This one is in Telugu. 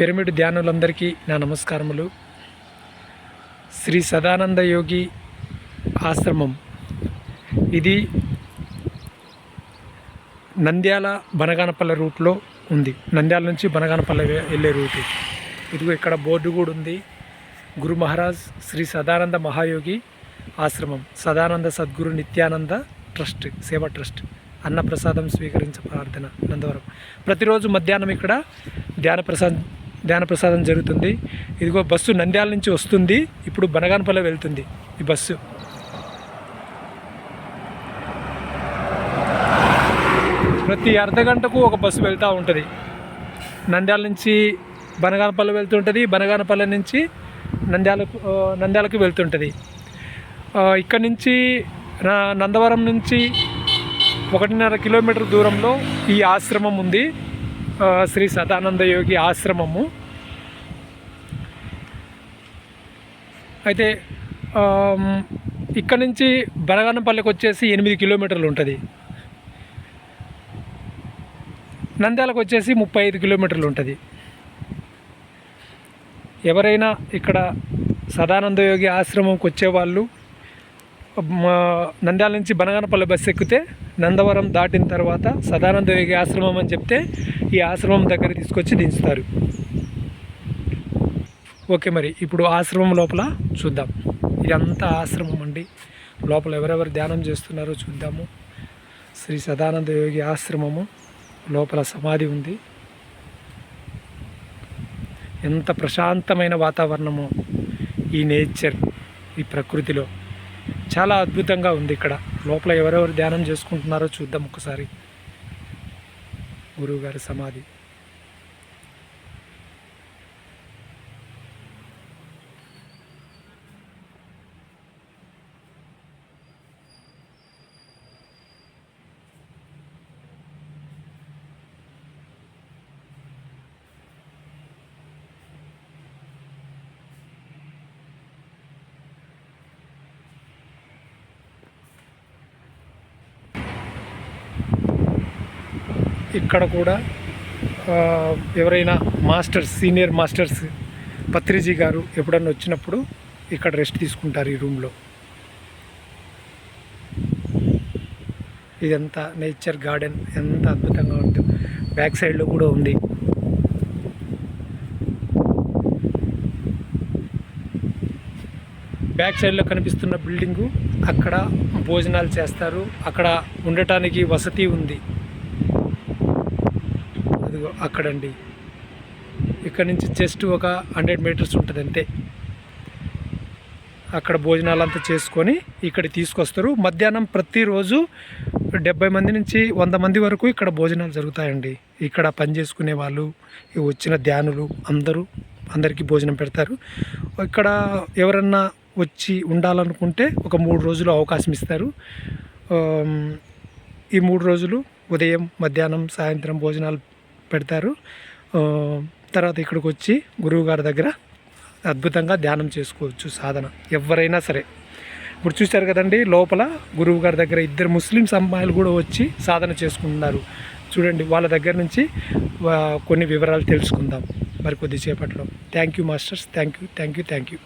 పిరమిడ్ ధ్యానులందరికీ నా నమస్కారములు. శ్రీ సదానంద యోగి ఆశ్రమం. ఇది నంద్యాల బనగానపల్లె రూట్లో ఉంది. నంద్యాల నుంచి బనగానపల్లె వెళ్ళే రూట్. ఇదిగో ఇక్కడ బోర్డు కూడా ఉంది. గురు మహారాజ్ శ్రీ సదానంద మహాయోగి ఆశ్రమం. Sadananda Sadguru Nityananda trust Seva trust. అన్నప్రసాదం స్వీకరించ ప్రార్థన నందవరం. ప్రతిరోజు మధ్యాహ్నం ఇక్కడ ధ్యాన ప్రసాద్ ధ్యాన ప్రసాదం జరుగుతుంది. ఇదిగో బస్సు నంద్యాల నుంచి వస్తుంది. ఇప్పుడు బనగానపల్లె వెళ్తుంది ఈ బస్సు. ప్రతి అర్ధ గంటకు ఒక బస్సు వెళ్తూ ఉంటుంది. నంద్యాల నుంచి బనగానపల్లి వెళ్తుంటుంది బనగానపల్లి నుంచి నంద్యాలకు నంద్యాలకు వెళ్తుంటుంది. ఇక్కడ ఇక్కడి నుంచి నా- నందవరం నుంచి ఒకటిన్నర కిలోమీటర్ దూరంలో ఈ ఆశ్రమం ఉంది. శ్రీ సదానంద యోగి ఆశ్రమము. అయితే ఇక్కడ నుంచి బనగానపల్లికి వచ్చేసి ఎనిమిది కిలోమీటర్లు ఉంటుంది. నంద్యాలకు వచ్చేసి ముప్పై ఐదు కిలోమీటర్లు ఉంటుంది. ఎవరైనా ఇక్కడ సదానంద యోగి ఆశ్రమంకి వచ్చేవాళ్ళు నంద్యాల నుంచి బనగానపల్లి బస్సు ఎక్కితే నందవరం దాటిన తర్వాత సదానంద యోగి ఆశ్రమం అని చెప్తే ఈ ఆశ్రమం దగ్గర తీసుకొచ్చి దించుతారు. ఓకే మరి ఇప్పుడు ఆశ్రమం లోపల చూద్దాం. ఇదంతా ఆశ్రమం అండి. లోపల ఎవరెవరు ధ్యానం చేస్తున్నారో చూద్దాము. శ్రీ సదానంద యోగి ఆశ్రమము లోపల సమాధి ఉంది. ఎంత ప్రశాంతమైన వాతావరణము ఈ నేచర్ ఈ ప్రకృతిలో. చాలా అద్భుతంగా ఉంది ఇక్కడ. లోపల ఎవరెవరు ధ్యానం చేసుకుంటున్నారో చూద్దాం ఒకసారి. గురువుగారి సమాధి. ఇక్కడ కూడా ఎవరైనా మాస్టర్స్ సీనియర్ మాస్టర్స్ పత్రిజీ గారు ఎప్పుడన్నా వచ్చినప్పుడు ఇక్కడ రెస్ట్ తీసుకుంటారు ఈ రూమ్లో. ఇదంతా నేచర్ గార్డెన్ ఎంత అద్భుతంగా ఉంటుంది బ్యాక్ సైడ్లో కూడా ఉంది. బ్యాక్ సైడ్లో కనిపిస్తున్న బిల్డింగు అక్కడ భోజనాలు చేస్తారు. అక్కడ ఉండటానికి వసతి ఉంది. అక్కడండి. ఇక్కడ నుంచి జస్ట్ ఒక హండ్రెడ్ మీటర్స్ ఉంటుంది అంతే. అక్కడ భోజనాలు అంతా చేసుకొని ఇక్కడ తీసుకొస్తారు. మధ్యాహ్నం ప్రతిరోజు డెబ్బై మంది నుంచి వంద మంది వరకు ఇక్కడ భోజనాలు జరుగుతాయండి. ఇక్కడ పని చేసుకునే వాళ్ళు వచ్చిన ధ్యానులు అందరూ అందరికీ భోజనం పెడతారు. ఇక్కడ ఎవరన్నా వచ్చి ఉండాలనుకుంటే ఒక మూడు రోజులు అవకాశం ఇస్తారు. ఈ మూడు రోజులు ఉదయం మధ్యాహ్నం సాయంత్రం భోజనాలు పెడతారు. తర్వాత ఇక్కడికి వచ్చి గురువు గారి దగ్గర అద్భుతంగా ధ్యానం చేసుకోవచ్చు సాధన ఎవరైనా సరే. ఇప్పుడు చూశారు కదండి లోపల గురువు గారి దగ్గర ఇద్దరు ముస్లిమ్స్ అమ్మాయిలు కూడా వచ్చి సాధన చేసుకుంటున్నారు. చూడండి వాళ్ళ దగ్గర నుంచి కొన్ని వివరాలు తెలుసుకుందాం మరి కొద్దిసేపట్లో. Thank you masters thank you thank you thank you